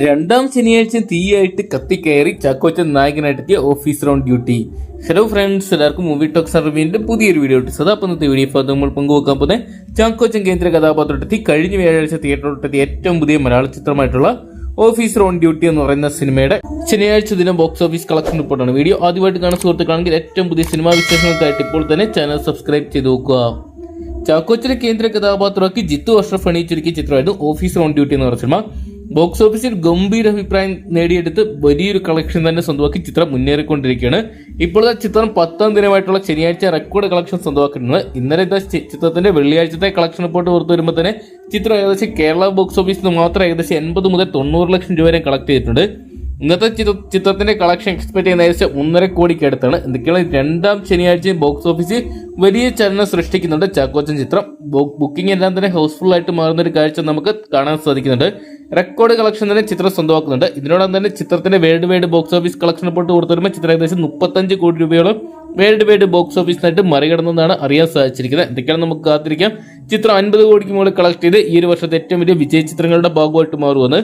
രണ്ടാം ശനിയാഴ്ച തീയായിട്ട് കത്തിക്കയറി Chackochan നായകനായിട്ടെത്തിയ officer on duty. Hello friends എല്ലാവർക്കും മൂവി ടോക്സ് റിവ്യൂവിന്റെ പുതിയൊരു വീഡിയോ ഇട്ട് സദാ വീഡിയോ നമ്മൾ പങ്കുവെക്കാൻ പോകുന്നത് ചാക്കോച്ചൻ കേന്ദ്ര കഥാപാത്രത്തെത്തി കഴിഞ്ഞ വ്യാഴാഴ്ച തിയേറ്ററിലെത്തിയ ഏറ്റവും പുതിയ മലയാള ചിത്രമായിട്ടുള്ള ഓഫീസർ ഓൺ ഡ്യൂട്ടി എന്ന് പറയുന്ന സിനിമയുടെ ശനിയാഴ്ച ദിനം ബോക്സ് ഓഫീസ് കളക്ഷൻ റിപ്പോർട്ടാണ് വീഡിയോ ആദ്യമായിട്ട് കാണുന്ന സുഹൃത്തുക്കളാണെങ്കിൽ ഏറ്റവും പുതിയ സിനിമാ വിശേഷങ്ങൾക്കായിട്ട് ഇപ്പോൾ തന്നെ ചാനൽ സബ്സ്ക്രൈബ് ചെയ്ത് നോക്കുക. ചാക്കോച്ചിലെ കേന്ദ്ര കഥാപാത്രമാക്കി ജിത്തു അഷ്റഫ് അണിയിച്ചൊരുക്കിയ ചിത്രമായിരുന്നു ഓഫീസർ ഓൺ ഡ്യൂട്ടി എന്ന് പറഞ്ഞ സിനിമ. ബോക്സ് ഓഫീസിൽ ഗംഭീര അഭിപ്രായം നേടിയെടുത്ത് വലിയൊരു കളക്ഷൻ തന്നെ സ്വന്തമാക്കി ചിത്രം മുന്നേറിക്കൊണ്ടിരിക്കുകയാണ്. ഇപ്പോഴത്തെ ചിത്രം പത്താം ദിനമായിട്ടുള്ള ശനിയാഴ്ച റെക്കോർഡ് കളക്ഷൻ സ്വന്തമാക്കിയിട്ടുണ്ട് ഇന്നലെ ചിത്രത്തിന്റെ വെള്ളിയാഴ്ചത്തെ കളക്ഷൻ റിപ്പോർട്ട് പുറത്തു വരുമ്പോൾ തന്നെ ചിത്രം ഏകദേശം കേരള ബോക്സ് ഓഫീസിൽ നിന്ന് മാത്രം ഏകദേശം എൺപത് മുതൽ തൊണ്ണൂറ് ലക്ഷം രൂപ വരെ കളക്ട് ചെയ്തിട്ടുണ്ട്. ഇന്നത്തെ ചിത്ര- ചിത്രത്തിന്റെ കളക്ഷൻ എക്സ്പെക്ട് ചെയ്യുന്ന ഏകദേശം ഒന്നര കോടിക്ക് അടുത്താണ്. എന്തൊക്കെയാണ് രണ്ടാം ശനിയാഴ്ചയും ബോക്സ് ഓഫീസിൽ വലിയ ചലനം സൃഷ്ടിക്കുന്നുണ്ട് ചാക്കോച്ചൻ ചിത്രം. ബുക്കിംഗ് എല്ലാം തന്നെ ഹൗസ്ഫുൾ ആയിട്ട് മാറുന്ന ഒരു കാഴ്ച നമുക്ക് കാണാൻ സാധിക്കുന്നുണ്ട്. റെക്കോർഡ് കളക്ഷൻ തന്നെ ചിത്രം സ്വന്തമാക്കുന്നുണ്ട്. ഇതിനോടൊപ്പം തന്നെ ചിത്രത്തിന്റെ world wide box office collection report പുറത്തു വരുമ്പോൾ ചിത്രം ഏകദേശം മുപ്പത്തഞ്ച് കോടി രൂപയോളം വേൾഡ് വൈഡ് ബോക്സ് ഓഫീസിനായിട്ട് മറികടന്നതാണ് അറിയാൻ സാധിച്ചിരിക്കുന്നത്. എന്തൊക്കെയാണ് നമുക്ക് കാത്തിരിക്കാം. ചിത്രം അൻപത് കോടിക്ക് മുകളിൽ കളക്ട് ചെയ്ത് ഈ ഒരു വർഷത്തെ ഏറ്റവും വലിയ വിജയ ചിത്രങ്ങളുടെ ഭാഗമായിട്ട് മാറുമെന്ന്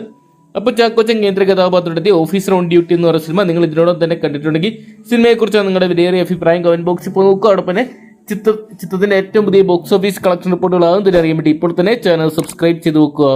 അപ്പോൾ ചാക്കോച്ചൻ കേന്ദ്ര കഥാപാത്രത്തിന്റെ ഓഫീസർ ഓൺ ഡ്യൂട്ടി എന്ന് പറയുന്ന സിനിമ നിങ്ങൾ ഇതിനോടൊപ്പം തന്നെ കണ്ടിട്ടുണ്ടെങ്കിൽ സിനിമയെക്കുറിച്ച് നിങ്ങളുടെ വിലയേറിയ അഭിപ്രായം കമന്റ് ബോക്സിൽ പോയി നോക്കുക. അവിടെ തന്നെ ചിത്ര ചിത്രത്തിന്റെ ഏറ്റവും പുതിയ ബോക്സ് ഓഫീസ് കളക്ഷൻ റിപ്പോർട്ടുകളാകും ഇതിൽ അറിയാൻ വേണ്ടി ഇപ്പോൾ തന്നെ ചാനൽ സബ്സ്ക്രൈബ് ചെയ്ത് നോക്കുക